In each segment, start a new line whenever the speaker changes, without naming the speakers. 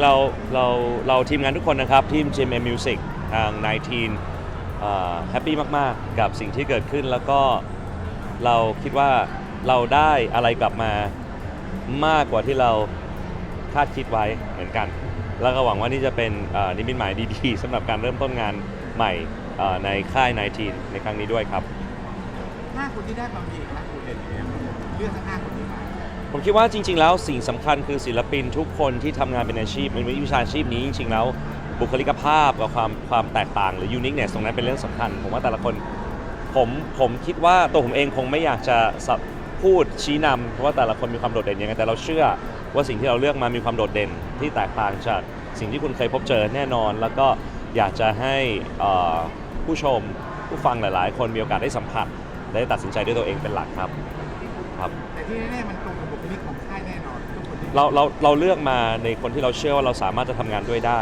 จริ
งเราเราเราทีมงานทุกคนนะครับทีม GMM Music ทาง 19แฮปปี้มาก ๆ กับสิ่งที่เกิดขึ้นแล้วก็เราคิดว่าเราได้อะไรกลับมามากกว่าที่เราคาดคิดไว้เหมือนกัน แล้วก็หวังว่านี่จะเป็นนิมิตหมายดีๆสำหรับการเริ่มต้นงานใหม่ในค่าย 19 ในครั้งนี้ด้วยครับ
ห้าคนที่ได้มามีเอกลักษณ์โดดเด่นยังไงบ้างเลือกทั้งห้าคนนี้มา
ผมคิดว่าจริง ๆ แล้วสิ่งสำคัญคือศิลปินทุกคนที่ทำงานเป็นอาชีพเป็นวิชาชีพนี้จริง ๆ แล้ว บุคลิกภาพกับความความแตกต่างหรือยูนิคเนสตรงนั้นเป็นเรื่องสำคัญ ผมว่าแต่ละคนผมผมคิดว่าตัวผมเองคงไม่อยากจะพูดชี้นำเพราะว่าแต่ละคนมีความโดดเด่นยังไงแต่เราเชื่อว่าสิ่งที่เราเลือกมามีความโดดเด่นที่แตกต่างจากสิ่งที่คุณเคยพบเจอแน่นอน แล้วก็อยากจะให้ผู้ชมผู้ฟังหลาย ๆ คนมีโอกาสได้สัมผัส ได้ตัดสินใจด้วยตัวเองเป็นหลักครับครับ
แต่ที่แน่ๆมัน
เราเราเราเลือกมาในคนที่เราเชื่อว่าเราสามารถจะทำงานด้วยได้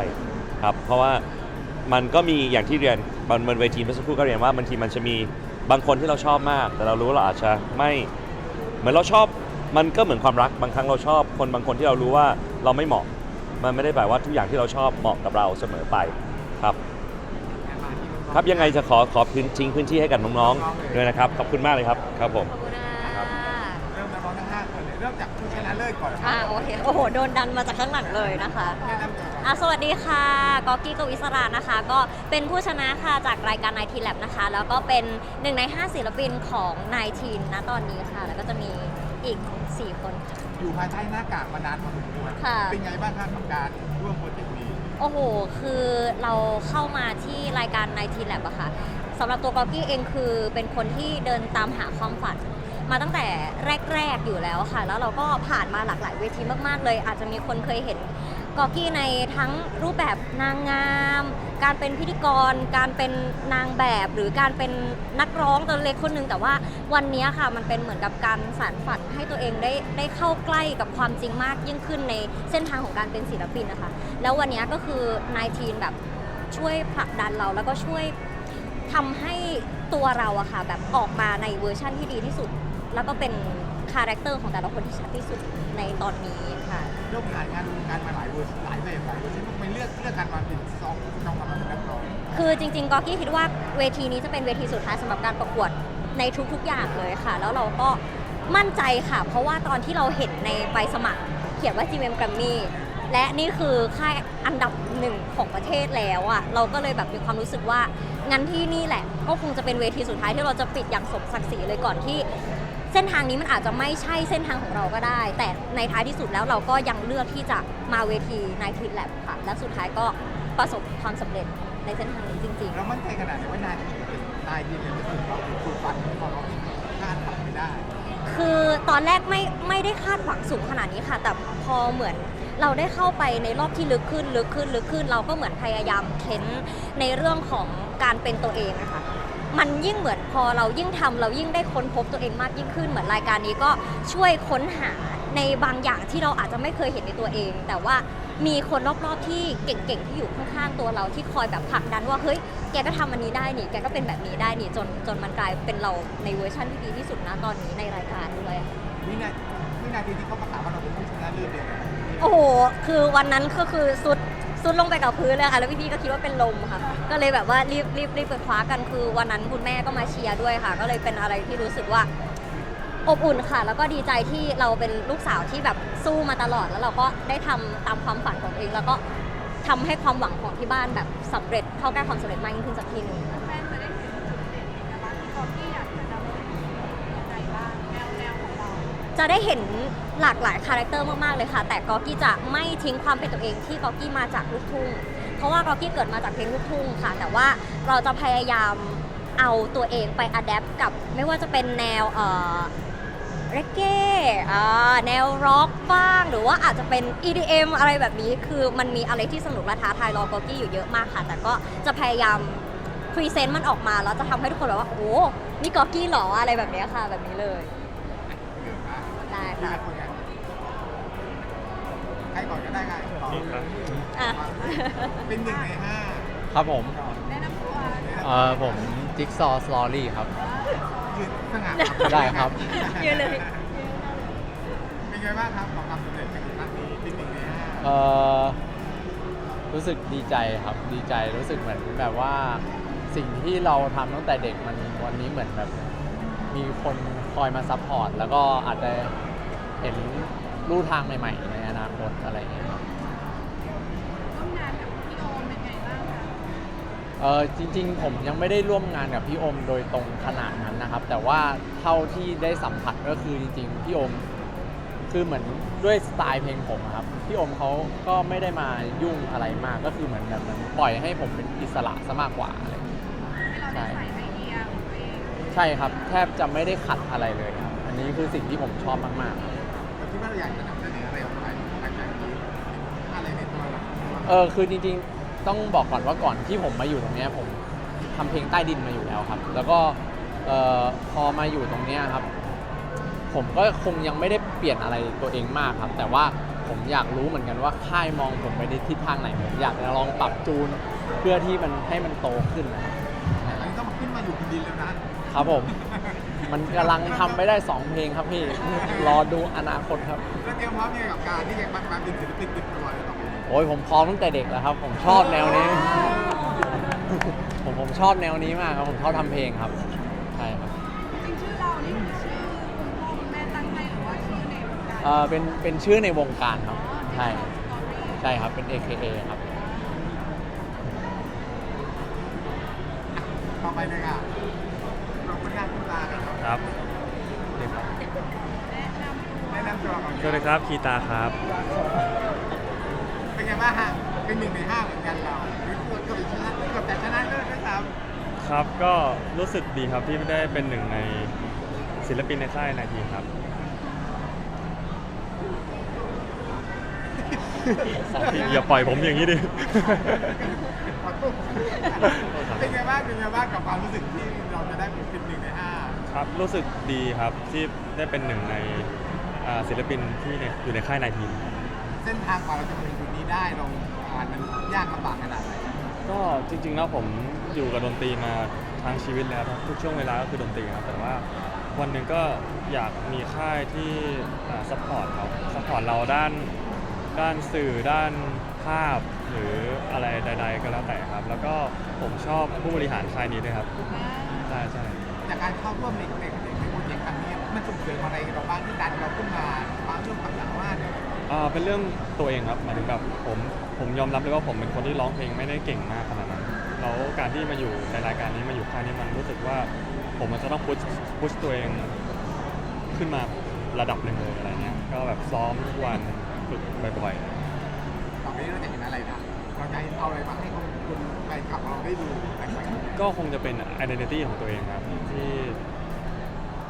ครับเพราะว่ามันก็มีอย่างที่เรียนบนบนเวทีเมื่อสักครู่ก็เรียนว่าบางทีมันจะมีบางคนที่เราชอบมาก แต่เรารู้ว่าเราอาจจะไม่เหมือนเราชอบมันก็เหมือนความรักบางครั้งเราชอบ คนบางคนที่เรารู้ว่าเราไม่เหมาะ มันไม่ได้แปลว่าทุกอย่างที่เราชอบเหมาะกับเราเสมอไปครับ
มาที่น้องๆ
ครับยังไงจะขอขอพื้นทิ้งพื้นที่ให้กับน้องๆด้วยนะครับขอบคุณมากเลยครับครับผม
เลิศก่อนนะค
อ่า
รับ
โอเคโอ้โหโดนดันมาจากข้างหลังเลยนะคะ
แนะนำตัว
อะสวัสดีค่ะกอกกี้กวิศรานะคะ ก็เป็นผู้ชนะค่ะจากรายการนายทีแลบนะคะ แล้วก็เป็นหนึ่งใน 5 ศิลปินของนายทีนนะตอนนี้ค่ะ แล้วก็จะมีอีก 4 คนค่ะ
อยู่ภายใต้หน้ากากมานานพอสมควร
ค่ะ
เป็นไงบ้างครับกับการร่วมโปรเจกต์นี้
โอ้โห คือเราเข้ามาที่รายการนายทีแลบอะค่ะสำหรับตัวกอกกี้เองคือเป็นคนที่เดินตามหาความฝัน มาตั้งแต่แรก ๆอยู่แล้วค่ะ แล้วเราก็ผ่านมาหลากหลายเวทีมากๆ เลย อาจจะมีคนเคยเห็นกอกกี้ในทั้งรูปแบบนางงาม การเป็นพิธีกร การเป็นนางแบบหรือการเป็นนักร้องตัวเล็กคนหนึงแต่ว่าวันนี้ค่ะมันเป็นเหมือนกับการสานฝันให้ตัวเองได้ได้เข้าใกล้กับความจริงมากยิ่งขึ้นในเส้นทางของการเป็นศิลปินนะคะ แล้ววันนี้ก็คือนายทีนแบบช่วยผลักดันเราแล้วก็ช่วยทำให้ตัวเราอะค่ะแบบออกมาในเวอร์ชั่นที่ดีที่สุด แล้วก็เป็นคาแรคเตอร์ของแต่ละคนที่ชัดที่สุดในตอนนี้ค่ะ
ยกผ่านงานงานมาหลายเวอร์ชันหลายแบบหลายเวอร์ชันไมเลือกเลือกการมาเป็นซองน้องมาเป็นนักร้อง
คือจริงๆ กอกี้คิดว่าเวทีนี้จะเป็นเวทีสุดท้ายสำหรับการประกวดในทุกๆอย่างเลยค่ะ แล้วเราก็มั่นใจค่ะ เพราะว่าตอนที่เราเห็นในใบสมัคร เขียนว่า GMM Grammy และนี่คือค่ายอันดับหนึ่งของประเทศแล้วอะ่ะเราก็เลยแบบมีความรู้สึกว่างั้นที่นี่แหละ ก็คงจะเป็นเวทีสุดท้ายที่เราจะปิดอย่างสมศักดิ์ศรีเลยก่อนที่ เส้นทางนี้มันอาจจะไม่ใช่เส้นทางของเราก็ได้ แต่ในท้ายที่สุดแล้วเราก็ยังเลือกที่จะมาเวทีในทีแลบค่ะ และสุดท้ายก็ประสบความสำเร็จในเส้นทางนี้จริงๆ
แล้วมั่นใจขนาดไหนว่านายทีเป็นนายทีเป็นรู้สึกเราเป็นสูฝันของเราที่คาดฝันไม่ได้
คือตอนแรกไม่ไม่ได้คาดหวังสูงขนาดนี้ค่ะ แต่พอเหมือนเราได้เข้าไปในรอบที่ลึกขึ้นลึกขึ้นลึกขึ้น เราก็เหมือนพยายามเค้นในเรื่องของการเป็นตัวเองนะคะ มันยิ่งเหมือนพอเรายิ่งทำเรายิ่งได้ค้นพบตัวเองมากยิ่งขึ้น เหมือนรายการนี้ก็ช่วยค้นหาในบางอย่างที่เราอาจจะไม่เคยเห็นในตัวเอง แต่ว่ามีคนรอบๆที่เก่งๆที่อยู่ข้างๆตัวเราที่คอยแบบผลักดันว่าเฮ้ยแกก็ทำอันนี้ได้นี่แกก็เป็นแบบนี้ได้นี่จนจนมันกลายเป็นเราในเวอร์ชันที่ดีที่สุดนะตอนนี้ในรายการด้วย
วินาทีวินาทีที่เขาประกาศว่าเราเป็นผู้ชนะเลิศเนี่ย
โอ้โหคือวันนั้นก็คือสุดสุดลงไปกับพื้นเลยค่ะแล้วพี่ๆก็คิดว่าเป็นลมค่ะ ก็เลยแบบว่ารีบรีบรีบไปคว้ากันคือวันนั้นคุณแม่ก็มาเชียร์ด้วยค่ะ ก็เลยเป็นอะไรที่รู้สึกว่าอบอุ่นค่ะ แล้วก็ดีใจที่เราเป็นลูกสาวที่แบบสู้มาตลอด แล้วเราก็ได้ทำตามความฝันของตัวเอง แล้วก็ทำให้ความหวังของที่บ้านแบบสำเร็จเข้าใกล้ความสำเร็จมากยิ่งขึ้นสักทีหนึ่ง
แฟนจะได้เห็นจุดเด่นเอกลักษณ์ของที่อยากจะนำเสนอยังไงบ้างแนวแนวของเรา
จะได้เห็นหลากหลายคาแรคเตอร์มาก ๆ เลยค่ะ แต่กอกี้จะไม่ทิ้งความเป็นตัวเองที่กอกี้มาจากลูกทุ่ง เพราะว่ากอกี้เกิดมาจากเพลงลูกทุ่งค่ะ แต่ว่าเราจะพยายามเอาตัวเองไปอัดแอปกับไม่ว่าจะเป็นแนวเอ่อเรเก้อ่าแนวร็อกบ้าง หรือว่าอาจจะเป็น EDM อะไรแบบนี้ คือมันมีอะไรที่สนุกและท้าทายรอกอกี้อยู่เยอะมากค่ะ แต่ก็จะพยายามพรีเซนต์มันออกมา แล้วจะทำให้ทุกคนแบบว่า โอ้นี่กอกี้เหรออะไรแบบเนี้ยค่ะ แบบนี้เลย
เกิดมา
ได้
ที่
ค่ะ
ละคนไงใค รก่อนก็ได้ไงต่อ
อะ
เป็นหนึ่งในห้า
ครับผม
ก่อน
แนะนำตัว
เอ่อผมจิ๊กซอว์สลอรี่ครับ
ยืนสง่า
ได้ครับ
ยืนเลย
เป็นเป็นไงบ้างครับของความสำเร็จในครั้งนี้ที่หนึ่งในห้า
เอ่อรู้สึกดีใจครับดีใจรู้สึกเหมือนแบบว่าสิ่งที่เราทำตั้งแต่เด็กมันวันนี้เหมือนแบบ มีคนคอยมาซัพพอร์ตแล้วก็อาจจะเห็นลู่ทางใหม่ๆใน อนาคตอะไรอย่างเงี้ยครับ
ร่วมงานกับพี่โอมเป็นไงบ้างคะ
เออจริง ๆ ผมยังไม่ได้ร่วมงานกับพี่โอมโดยตรงขนาดนั้นนะครับ แต่ว่าเท่าที่ได้สัมผัสก็คือจริงๆพี่โอมคือเหมือนด้วยสไตล์เพลงผมอะครับพี่โอมเขาก็ไม่ได้มายุ่งอะไรมากก็คือเหมือนแบบเหมือนปล่อยให้ผมเป็นอิสระซะมากกว่าอะไรอย่างเงี้ย
ให้เราได้ใส่ไอเดียของตัวเอง
ใช่ครับ แทบจะไม่ได้ขัดอะไรเลยครับ อันนี้คือสิ่งที่ผมชอบมาก
เราคิดว่าเราอยากจะนำเสนออะไรออกไปหลังจากนี้อะไรในตัว เรา
ๆเออคือจริงๆต้องบอกก่อนว่าก่อนที่ผมมาอยู่ตรงเนี้ยผมทำเพลงใต้ดินมาอยู่แล้วครับ แล้วก็เอ่อพอมาอยู่ตรงเนี้ยครับ ผมก็คงยังไม่ได้เปลี่ยนอะไรตัวเองมากครับ แต่ว่าผมอยากรู้เหมือนกันว่าค่ายมองผมไปในทิศทางไหนผมอยากจะลองปรับจูนเพื่อที่มันให้มันโตขึ้นนะครับ
อันนี้ต้องขึ้นมาอยู่บนดินแล้วนะครับ
ผม มันกำลังทำไปได้สองเพลงครับพี่ รอดูอนาคตครับ
แล้วเตรียมพร้อมยังไงกับการที่จะมาเป็นศิลปินติดตัวเลยต่อไป
โอ้ยผมพร้อมตั้งแต่เด็กแล้วครับ ผมชอบแนวนี้ ผมผมชอบแนวนี้มากครับ ผมชอบทำเพลงครับ ใช่ครับ
จริงๆชื่อเรานี่คือชื่อคุณพ่อคุณแม่ตั้งให้หรือว่าชื่อในวงการ
เออเป็นเป็นชื่อในวงการครับ
อ๋อ
ใช่
สตอรี่
ใช่ครับ เป็น AKA ครับ
ต่อไปเลยค่ะเราผลงานคุณตากันครับ
ครับ
แนะนำตัว
แนะนำตัวก่อน
สวัสดีครับคีตาครับ
เป็น ไงบ้างฮะเป็นหนึ่งในห้าเหมือนกันเราหรือเกือบชนะเกือบแต่ชนะเลิศด้วยซ้
ครับก็รู้สึกดีครับที่ได้เป็นหนึ่งในศิลปินในค่ายนาทีครับ อย่าปล่อยผมอย่างนี้ดิำ
ขอโทษเป็นไงบ้างเป็นไงบ้างกับความรู้สึกที่เราจะได้เป็นหนึ่งในห้า
ครับรู้สึกดีครับที่ได้เป็นหนึ่งในอ่าศิลปินที่เนี่ยอยู่ในค่ายนาที
เส้นทางกว่าเราจะมาถึงจุดนี้ได้เราผ่านมันยากลำบากขนาดไหน
ก็จริงๆแล้วผมอยู่กับดนตรีมาทั้งชีวิตแล้วครับทุกช่วงเวลาก็คือดนตรีครับแต่ว่าวันหนึ่งก็อยากมีค่ายที่ซัพพอร์ตเขาซัพพอร์ตเราด้านด้านสื่อด้านภาพหรืออะไรใด ๆ ก็แล้วแต่ครับ แล้วก็ผมชอบผู้บริหารค่ายนี้ด้วยครับใช่ใช่
จากการเข้าร่วมในในในโปรเจกต์ครั้งนี้มันส่งเสริมอะไรเราบ้างที่ดันเราขึ้นมาความเรื่องความสามารถเนี่ย
อ่าเป็นเรื่องตัวเองครับหมายถึงแบบผมผมยอมรับเลยว่าผมเป็นคนที่ร้องเพลงไม่ได้เก่งมากขนาดนั้นแล้วการที่มาอยู่ในรายการนี้มาอยู่ค่ายนี้มันรู้สึกว่าผมมันจะต้องพุชพุชตัวเองขึ้นมาระดับหนึ่งเลยอะไรเงี้ยก็แบบซ้อมทุกวันฝึกบ่อย
ต่อไปนี้เราจะเห็นอะไรนะเราจะเอาอะไรมาให้คนคนแฟนคลับเราได้ดูหลังจากนี้
ๆก็คงจะเป็น identity ของตัวเองครับที่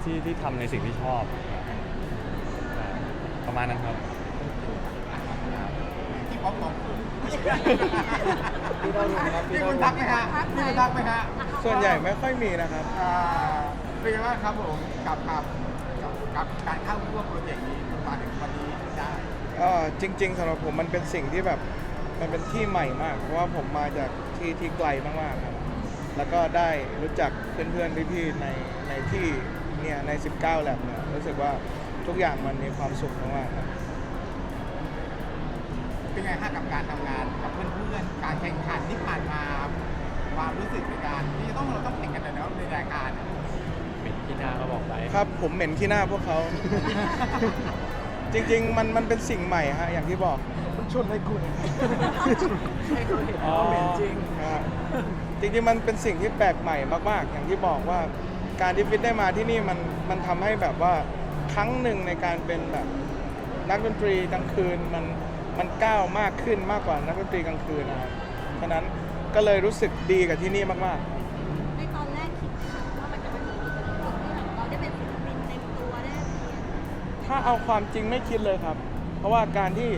ที่ที่ทำในสิ่งที่ชอบใช่ประมาณนั้นครับ
ที่ป๊อปบอกที่คุณทักไหมฮะที่คุณทักไหมฮะ
ส่วนใหญ่ไม่ค่อยมีนะครับ
อ่าเป็นไงบ้างครับผมกับกับกับกับการเข้าร่วมโปรเจกต์นี้มาถึงวันนี้ได้
ก็จริง ๆสำหรับผมมันเป็นสิ่งที่แบบมันเป็นที่ใหม่มาก เพราะว่าผมมาจากที่ที่ไกลมากๆครับ แล้วก็ได้รู้จักเพื่อนๆพี่ๆในในที่เนี่ยใน 19แลบเนี่ยรู้สึกว่าทุกอย่างมันมีความสุขมากๆครับ
เป็นไงฮะกับการทำงานกับเพื่อนๆ การแข่งขันที่ผ่านมา ความรู้สึกในการที่ต้องเราต้องแข่งกันแล้วในรายการ
เป็นที่หน้าก็บอกไป
ครับผมเหม็นขี้หน้าพวกเขา จริง ๆ มันมันเป็นสิ่งใหม่ฮะอย่างที่บอกชนให้กูหน่อยให้เขาเห็นว่าเหม็นจริงจริงๆมันเป็นสิ่งที่แปลกใหม่มากๆ อย่างที่บอกว่าการที่ฟิตได้มาที่นี่มันมันทำให้แบบว่าครั้งหนึ่งในการเป็นแบบนักดนตรีกลางคืนมัน มันก้าวมากขึ้นมากกว่านักดนตรีกลางคืนนะครับเพราะฉะนั้นก็เลยรู้สึกดีกับที่นี่มากๆ
ในตอนแรกคิดไหมคะว่ามันจะมาถึงจุดนี้ที่แบบเราได้เป็นศิลปินเต็มตัวได้เรียน
ถ้าเอาความจริงไม่คิดเลยครับ เพราะว่าการที่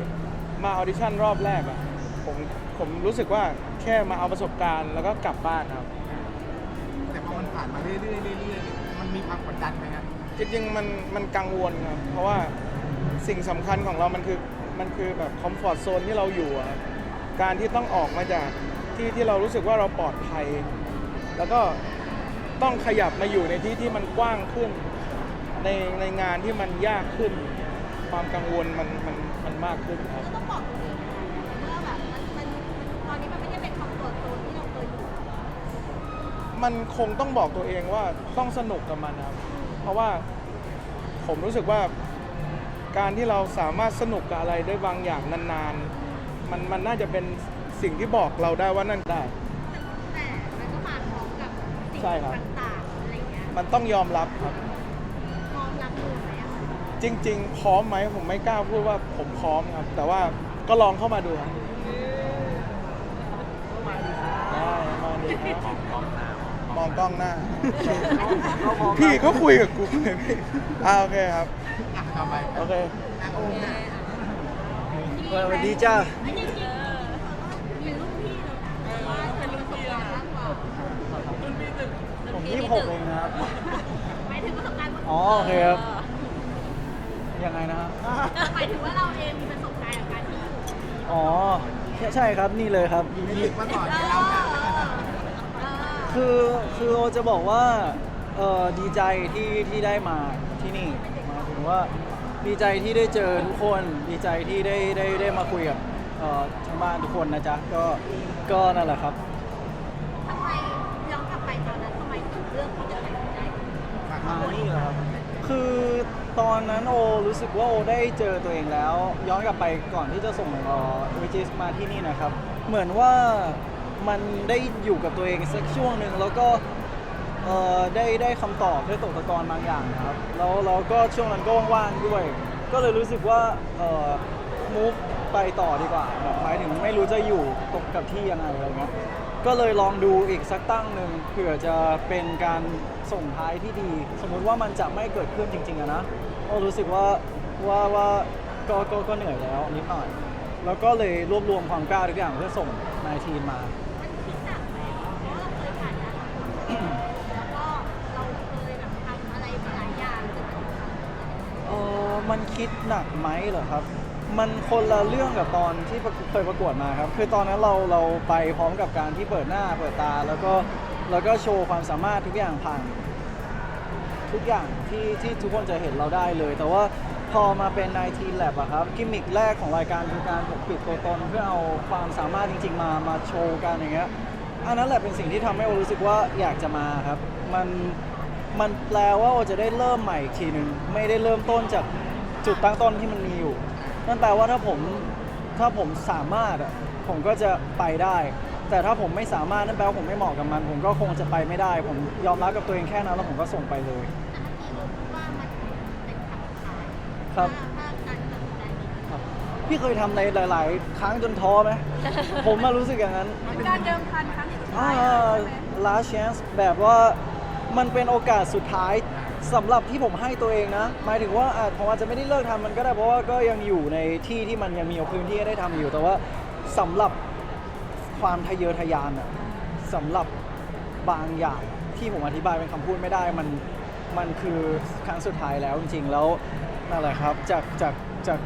มาออดิชั่นรอบแรกอะผมผมรู้สึกว่าแค่มาเอาประสบการณ์แล้วก็กลับบ้านครับ
แต่พอมันผ่านมาเรื่อยๆเรื่อยๆมันมีความกดดันไหมฮะ
จริงๆมันมันกังวลครับเพราะว่าสิ่งสำคัญของเรามันคือ มันคือแบบคอมฟอร์ทโซนที่เราอยู่อะครับการที่ต้องออกมาจากที่ที่เรารู้สึกว่าเราปลอดภัย แล้วก็ต้องขยับมาอยู่ในที่ที่มันกว้างขึ้น ในในงานที่มันยากขึ้น ความกังวลมันมันมันมากขึ้นครับ
ก็ต้องบอกตัวเองเมื่อแบบมันมันตอนนี้มันไม่ได้เป็นคอมฟอร์ตโซนที่เราเคยอยู่
มันคงต้องบอกตัวเองว่าต้องสนุกกับมันครับเพราะว่าผมรู้สึกว่า การที่เราสามารถสนุกกับอะไรได้บางอย่างนานๆ มันมันน่าจะเป็นสิ่งที่บอกเราได้ว่านั่นได้
แต่มันก็มาพร้อมกับสิ่ง
ใช่ครับ
ต่างๆอะไรเงี้ย
มันต้องยอมรับครับ
พร้อมรับมือไหมอะคะ
จริง ๆ พร้อมไหมผมไม่กล้าพูดว่าผมพร้อมครับ แต่ว่าก็ลองเข้ามาดูครับได้มาดีครับมองกล้องหน้า พี่เขาคุยกับกูเลยพี่อ่าโอเคครับ
อะ ต่อไป
โอเค
นางโอมนะ
สวัสดีจ้า
ไม่จริงๆเป็นรุ่นพี่เลยนะว่าเป็นรุ่นพี่มากกว่า
ผมยี่หกเองนะครับ
หมายถึงประสบการณ์
อ๋อโอเคครับ ยังไงนะฮะ
หมายถึงว่าเราเองมีประสบการณ์กับการที่อยู่
อ๋อ ใช่ใช่ครับ นี่เลยครับ
ไม่ถึงมาก่อนจะเล่ากัน
คือคือโอจะบอกว่าเออดีใจที่ที่ได้มาที่นี่หมายถึงว่า ดีใจที่ได้เจอทุกคนดีใจที่ได้ได้ได้มาคุยกับเอ่อทางบ้านทุกคนนะจ๊ะก็ก็นั่นแหละครับ
ทำไมย้อนกลับไปตอนนั้นทำไมถึงเลือกที่จะตัดสินใจ
มาเข้ามานี่
คือตอนนั้นโอรู้สึกว่าโอได้เจอตัวเองแล้ว ย้อนกลับไปก่อนที่จะส่งเอ่อวิจิสมาที่นี่นะครับ เหมือนว่ามันได้อยู่กับตัวเองสักช่วงหนึ่งแล้วก็ เอ่อได้ได้คำตอบได้ตกตะกอนบางอย่างนะครับแล้วเราก็ช่วงนั้นก็ว่างๆด้วย ก็เลยรู้สึกว่าเอ่อ move ไปต่อดีกว่าแบบหมายถึงไม่รู้จะอยู่ตกกับที่ยังไงอะไรเงี้ยก็เลยลองดูอีกสักตั้งหนึ่งเผื่อจะเป็นการส่งท้ายที่ดี สมมุติว่ามันจะไม่เกิดขึ้นจริงๆอะนะก็รู้สึกว่าว่าว่าก็ก็ก็เหนื่อยแล้วนิดหน่อย แล้วก็เลยรวบรวมความกล้าทุกอย่างเพื่อส่งนายทีมมา
มันคิดหนักไหมเห
รอครับ มันคนละเรื่องกับตอนที่เคยประกวดมาครับ คือตอนนั้นเราเราไปพร้อมกับการที่เปิดหน้าเปิดตา แล้วก็แล้วก็โชว์ความสามารถทุกอย่างผ่านทุกอย่างที่ที่ทุกคนจะเห็นเราได้เลย แต่ว่าพอมาเป็น19 Lab อะครับกิมมิคแรกของรายการคือการปกปิดตัวตนเพื่อเอาความสามารถจริง ๆ มามาโชว์กันอย่างเงี้ยอันนั้นแหละเป็นสิ่งที่ทำให้โอรู้สึกว่าอยากจะมาครับ มันมันแปลว่าโอจะได้เริ่มใหม่อีกทีหนึ่งไม่ได้เริ่มต้นจาก จุดตั้งต้นที่มันมีอยู่ นั่นแปลว่าถ้าผมถ้าผมสามารถอะผมก็จะไปได้ แต่ถ้าผมไม่สามารถนั่นแปลว่าผมไม่เหมาะกับมัน ผมก็คงจะไปไม่ได้ ผมยอมรับกับตัวเองแค่นั้นแล้วผมก็ส่งไปเลย
แต่เมื่อกี้รู้ว่ามันเป็นคำสุดท้าย
ครับ
ถ้าการตัดสินใจนี้
พี่เคยทำในหลาย ๆ ครั้งจนท้อไหม ผมมารู้สึกอย่างนั้น
เป็นการเดิมพันครั้งสุดท้า
อ่า ย last chance แบบว่ามันเป็นโอกาสสุดท้าย สำหรับที่ผมให้ตัวเองนะ หมายถึงว่าอาจผมอาจจะไม่ได้เลิกทำมันก็ได้เพราะว่าก็ยังอยู่ในที่ที่มันยังมีพื้นที่ให้ได้ทำอยู่ แต่ว่าสำหรับความทะเยอทะยานอะสำหรับบางอย่างที่ผมอธิบายเป็นคำพูดไม่ได้มันมันคือครั้งสุดท้ายแล้วจริงๆแล้วนั่นแหละครับจากจากจาก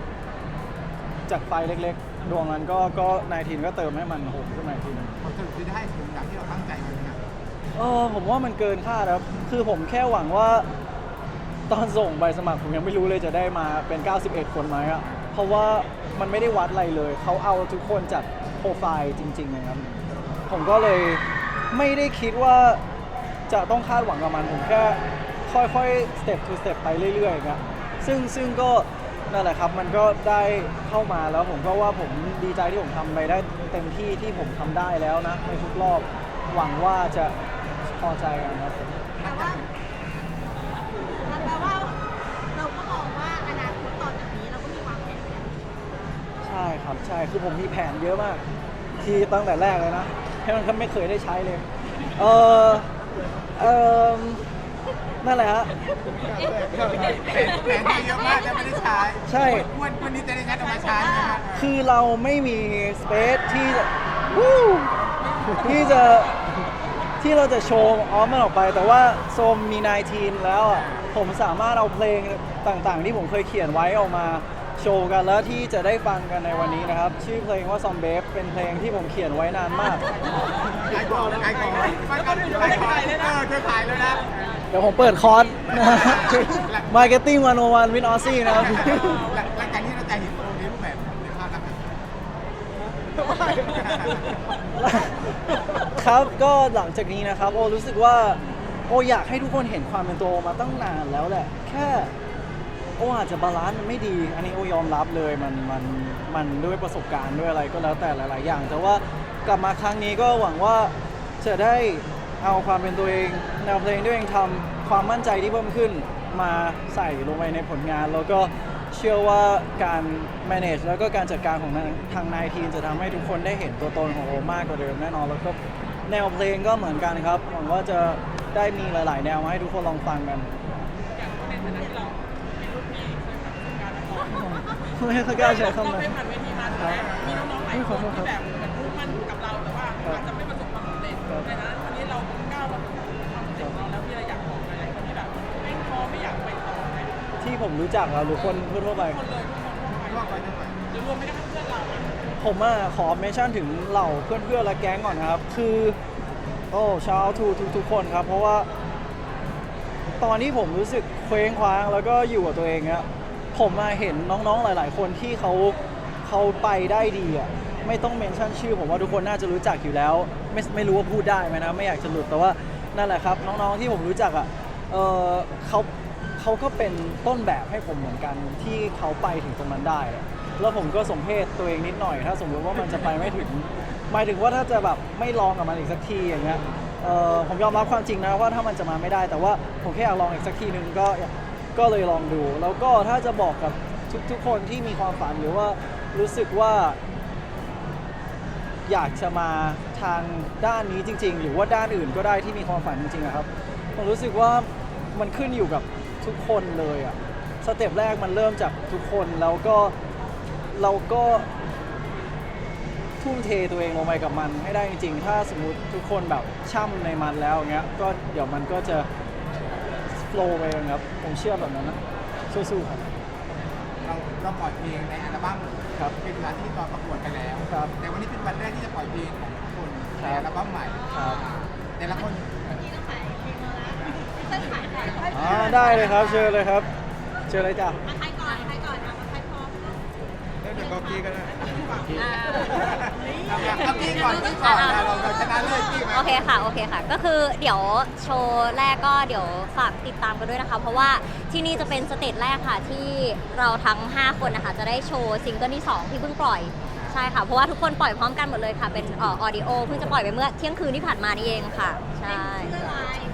จากไฟเล็กๆ ดวงนั้นก็ก็นายทีนก็เติมให้มันโหมขึ้นมาอีกทีหนึง
ผลสรุปที่ได้ถึงอย่างที่เราตั้งใจไว้นะครับ
เออผมว่ามันเกินคาดครับ คือผมแค่หวังว่า ตอนส่งใบสมัครผมยังไม่รู้เลยจะได้มาเป็น 91 คนไหมอะเพราะว่ามันไม่ได้วัดอะไรเลย เขาเอาทุกคนจากโปรไฟล์จริงๆนะครับ ผมก็เลยไม่ได้คิดว่าจะต้องคาดหวังกับมัน ผมแค่ค่อยๆ step to step ไปเรื่อยๆอย่างเงี้ยซึ่งซึ่งก็นั่นแหละครับ มันก็ได้เข้ามาแล้วผมก็ว่าผมดีใจที่ผมทำไปได้เต็มที่ที่ผมทำได้แล้วนะในทุกรอบ หวังว่าจะพอใจกันครับ ช่ครับใช่คือผมมีแผนเยอะมาก ที่ตั้งแต่แรกเลยนะให้มันก็ไม่เคยได้ใช้เลย เออเออนั่นแหละฮะ
แผนแผนที่เยอะมากแต่ไม่ได้ใช้
ใช่
วันวันนี้จะได้งัดออกมาใช้นะครับ
คือเราไม่มีสเปซที่จะวู้ที่จะที่เราจะโชว์ออฟมันออกไป แต่ว่าโซมมี 19 แล้วอะผมสามารถเอาเพลงต่างๆ ที่ผมเคยเขียนไว้ออกมา โชว์กันแล้วที่จะได้ฟังกันในวันนี้นะครับ ชื่อเพลงว่าซอมเบฟเป็นเพลงที่ผมเขียนไว้นานมาก
ขายของขายของขายของขายของเออเธอขายเลยนะ
เดี๋ยวผมเปิดคอร์สมาร์เก็ตติ้งวันโอวันวินออซี่นะครับ
หลังจากที่เราจะเห็นโปรนี้รูปแบบในภาพลัก
ครับก็หลังจากนี้นะครับ โอรู้สึกว่า โออยากให้ทุกคนเห็นความเป็นตัวมาตั้งนานแล้วแหละ แค่ โออาจจะบาลานซ์มันไม่ดี อันนี้โอยอมรับเลยมันมันมันด้วยประสบการณ์ด้วยอะไรก็แล้วแต่หลาย ๆ อย่าง แต่ว่ากลับมาครั้งนี้ก็หวังว่าจะได้เอาความเป็นตัวเองแนวเพลงที่ตัวเองทำความมั่นใจที่เพิ่มขึ้นมาใส่ลงไปในผลงาน แล้วก็เชื่อว่าการ manage แล้วก็การจัดการของทางนายทีมจะทำให้ทุกคนได้เห็นตัวตนของโอมากกว่าเดิมแน่นอน แล้วก็แนวเพลงก็เหมือนกันครับหวังว่าจะได้มีหลาย ๆ แนวมาให้ทุกคนลองฟังกันไม่ค่ อยกล้าใช้คำนั้น
ผ่านเวทีมาถูกไหมมีน้องๆหลายคนที่แบบเหมือนมุ่งมั่นกับเราแต่ว่าอาจจะไม่ประสบความสำเร็จในนั้นวันนี้เราก้าวมาถึงความสำเร็จของเราแล้วมีอะไรอยากบอกหลายๆคนที่แบบไม่ท้อไม่อยากไปต่อไหม
ที่ผมรู้จักเราหรือคนทั่วๆไป
คนเลยทุกคน
ทั่วไปทั่วไป
หรือรวมไม่กระทั่งเพื่อนเราอะ
ผมอะขอเมนชั่นถึงเหล่าเพื่อนๆและแก๊งก่อนนะครับ คือโอ้ชาวทูทุกๆคนครับ เพราะว่า ตอนที่ผมรู้สึกเคว้งคว้างแล้วก็อยู่กับตัวเองอะ ผมมาเห็นน้องๆหลาย ๆ คนที่เขาเขาไปได้ดีอะไม่ต้องเมนชั่นชื่อ ผมว่าทุกคนน่าจะรู้จักอยู่แล้ว ไม่ไม่รู้ว่าพูดได้ไหมนะ ไม่อยากจะหลุดแต่ว่านั่นแหละครับ น้องๆที่ผมรู้จักอะเออเขาเขาก็เป็นต้นแบบให้ผมเหมือนกันที่เขาไปถึงตรงนั้นได้ แล้วผมก็สมเพศตัวเองนิดหน่อย ถ้าสมมติว่ามันจะไปไม่ถึงหมายถึงว่าถ้าจะแบบไม่ลองกับมันอีกสักทีอย่างเงี้ยเออผมยอมรับความจริงนะว่าถ้ามันจะมาไม่ได้ แต่ว่าผมแค่อยากลองอีกสักทีหนึ่งก็ ก็เลยลองดู แล้วก็ถ้าจะบอกกับทุกทุกคนที่มีความฝันหรือว่ารู้สึกว่า อยากจะมาทางด้านนี้จริง ๆ หรือว่าด้านอื่นก็ได้ที่มีความฝันจริงๆอะครับผมรู้สึกว่ามันขึ้นอยู่กับทุกคนเลยอะสเต็ปแรกมันเริ่มจากทุกคนแล้วก็เราก็ทุ่มเทตัวเองลงไปกับมันให้ได้จริงๆ ถ้าสมมติทุกคนแบบช่ำในมันแล้วอย่างเงี้ย ก็เดี๋ยวมันก็จะ flow ไปเองครับ ผมเชื่อแบบนั้นนะสู้ๆครับ
เราเราปล่อยเพลงในอัลบั้ม
ครับ
เป็นเวลาที่ตอนประกวดกันแล้ว
ครับ
แต่วันนี้เป็นวันแรกที่จะปล่อยเพลงของทุกคน
ค
ใน
รับ
อัลบั้มใหม่
ครับ
แต่ละคน
ที่ต้องขายเพลงมาแล้วเต้นขายขายขาย
อ่าได้เลยครับ เชิญเลยครับ เชิญเลยจ้ะ
มาใครก่อนใครก่อนนะมาใครพร้อมนะ
เล่นเป็นกอกี้ก็ได้
เอาพี่ก่อนพี่ก่อนนะเราเราชนะเลิศพี่ไหม
โอเคค่ะ โอเคค่ะ ก็คือเดี๋ยวโชว์แรกก็เดี๋ยวฝากติดตามกันด้วยนะคะ เพราะว่าที่นี่จะเป็นสเตจแรกค่ะ ที่เราทั้ง 5 คนนะคะ จะได้โชว์ซิงเกิลที่ 2 ที่เพิ่งปล่อย ใช่ค่ะ เพราะว่าทุกคนปล่อยพร้อมกันหมดเลยค่ะ เป็นออดิโอเพิ่งจะปล่อยไปเมื่อเที่ยงคืนที่ผ่านมานี่เองค่ะ ใช่
เสื้อลายเป็นยังไง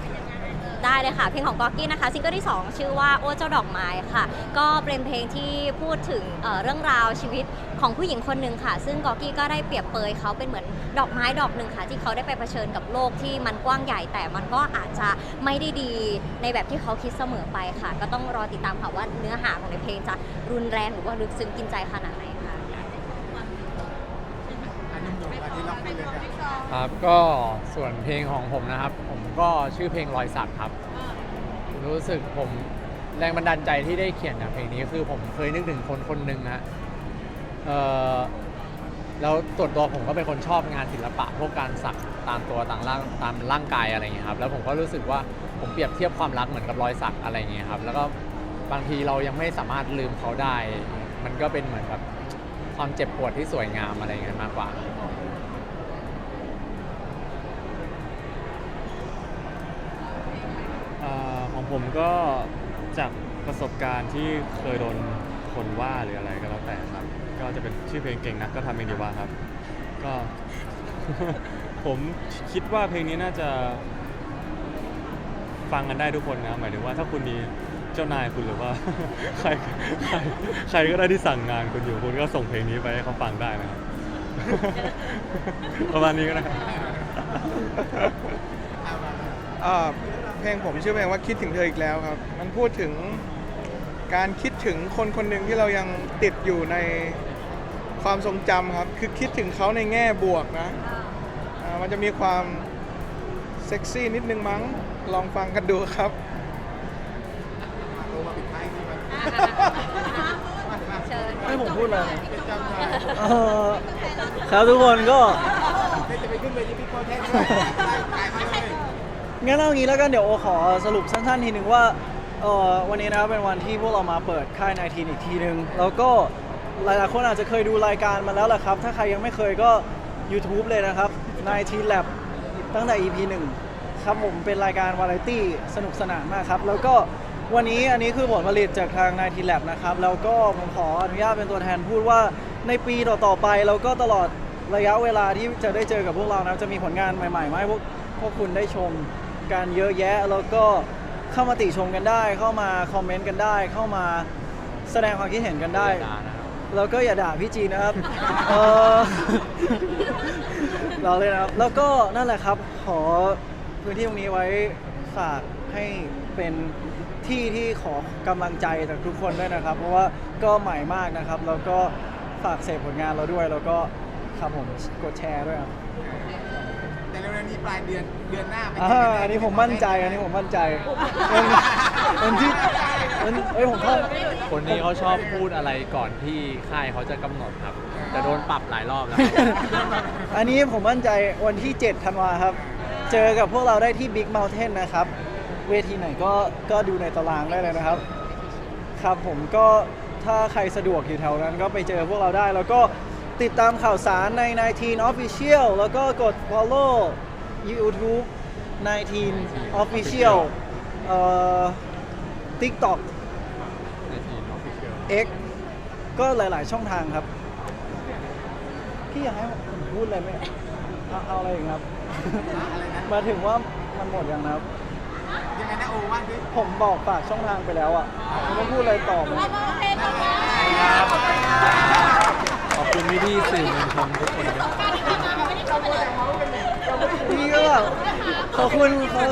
เออ
ได้เลยค่ะ เพลงของกอกกี้นะคะซิงเกิลที่ 2 ชื่อว่าโอ้เจ้าดอกไม้ค่ะ ก็เป็นเพลงที่พูดถึงเอ่อเรื่องราวชีวิตของผู้หญิงคนหนึ่งค่ะ ซึ่งกอกกี้ก็ได้เปรียบเปยเขาเป็นเหมือนดอกไม้ดอกหนึ่งค่ะ ที่เขาได้ไปเผชิญกับโลกที่มันกว้างใหญ่แต่มันก็อาจจะไม่ได้ดีในแบบที่เขาคิดเสมอไปค่ะ ก็ต้องรอติดตามค่ะว่าเนื้อหาของในเพลงจะรุนแรงหรือว่าลึกซึ้งกินใจขนาดไหนค่ะ
อันนี้อยู่อันนี้เราคุยเลยกัน
ครับก็ส่วนเพลงของผมนะครับ ผม ก็ชื่อเพลงรอยสักครับ รู้สึกผมแรงบันดาลใจที่ได้เขียนเนี่ยเพลงนี้คือผมเคยนึกถึงคนคนหนึ่งฮะเออแล้วส่วนตัวผมก็เป็นคนชอบงานศิลปะ พวกการสักตามตัวต่างร่างตามร่างกายอะไรอย่างเงี้ยครับ แล้วผมก็รู้สึกว่าผมเปรียบเทียบความรักเหมือนกับรอยสักอะไรอย่างเงี้ยครับ แล้วก็บางทีเรายังไม่สามารถลืมเขาได้ มันก็เป็นเหมือนแบบความเจ็บปวดที่สวยงามอะไรอย่างเงี้ยมากกว่า
อ่าของ ผมก็จากประสบการณ์ที่เคยโดนคนว่าหรืออะไรก็แล้วแต่ครับ ก็จะเป็นชื่อเพลงเก่งนักก็ทำเองดีว่าครับ ก็ ผมคิดว่าเพลงนี้น่าจะ ฟังกันได้ทุกคนนะหมายถึงว่าถ้าคุณมีเจ้านายคุณหรือว่า ใครใครใครก็ได้ที่สั่งงานคุณอยู่คุณก็ส่งเพลงนี้ไปให้เขาฟังได้นะครับ ประมาณนี้ก็ได้
เอามา
อ่า เพลงผมชื่อเพลงว่าคิดถึงเธออีกแล้วครับ มันพูดถึงการคิดถึงคนคนหนึ่งที่เรายังติดอยู่ในความทรงจำครับ คือคิดถึงเขาในแง่บวกนะอ่ามันจะมีความเซ็กซี่นิดนึงมั้ง ลองฟังกันดูครับ
โรมาปิดท้ายที่มัน
เชิญ
ให้ผมพูดเลย
เป็นจำได้
เออครับทุกคนก็
จะไปขึ้นเวทีพี่โคแท่งด้วยขายมา
งั้นเอางี้แล้วกันเดี๋ยวโอขอสรุปสั้นๆทีหนึ่งว่าเอ่อวันนี้นะครับเป็นวันที่พวกเรามาเปิดค่ายนายทีนอีกทีหนึ่งแล้วก็หลายๆคนอาจจะเคยดูรายการมาแล้วแหละครับ ถ้าใครยังไม่เคยก็ YouTube เลยนะครับ19 Lab ตั้งแต่ EP 1 ครับผมเป็นรายการวาไรตี้สนุกสนานมากครับ แล้วก็วันนี้อันนี้คือผลผลิตจากทาง19 Lab นะครับ แล้วก็ผมขออนุญาตเป็นตัวแทนพูดว่าในปีต่อๆไปแล้วก็ตลอดระยะเวลาที่จะได้เจอกับพวกเรานะจะมีผลงานใหม่ๆมาให้พวกพวกคุณได้ชม กันเยอะแยะ แล้วก็เข้ามาติชมกันได้ เข้ามาคอมเมนต์กันได้ เข้ามาแสดงความคิดเห็นกันได้ แล้วก็อย่าด่าพี่จีนะครับ เออเราเลยนะครับ แล้วก็นั่นแหละครับ ขอพื้นที่ตรงนี้ไว้ฝากให้เป็นที่ที่ขอกำลังใจจากทุกคนด้วยนะครับ เพราะว่าก็ใหม่มากนะครับ แล้วก็ฝากเสพผลงานเราด้วย แล้วก็ครับผมกดแชร์ด้วยครับ
แต่เร็วๆนี้ปลายเดือนเดือนหน้าไป
อ่าอันนี้ผมมั่นใจ อันนี้ผมมั่นใจเป็นเป็นที่เป็นเอ้ยผมเข้า
คนนี้เขาชอบพูดอะไรก่อนที่ค่ายเขาจะกำหนดครับจะโดนปรับหลายรอบแล้ว
อันนี้ผมมั่นใจวันที่ 7 ธันวาครับ เจอกับพวกเราได้ที่ Big Mountain นะครับ เวทีไหนก็ก็ดูในตารางได้เลยนะครับ ครับผมก็ถ้าใครสะดวกอยู่แถวนั้นก็ไปเจอพวกเราได้ แล้วก็ติดตามข่าวสารใน 19 Official แล้วก็กด follow YouTube 19 Official เอ่อ TikTok X ก็หลาย ๆ ช่องทางครับ พี่อยากให้ผมพูดอะไรไหมเอาเอาอะไรอีกครับ
อะไรนะ
มาถึงว่ามันหมดยังนะครับ
ยังไงนะโอว่าด้วย
ผมบอกฝากช่องทางไปแล้วอะผมไม่พูดอะไรต่อไหม
โอเคต่อไป
ขอบคุณพี่ๆสื่อมวลชนทุกคนด้วย
พี่ก็ แบบขอบคุณเขา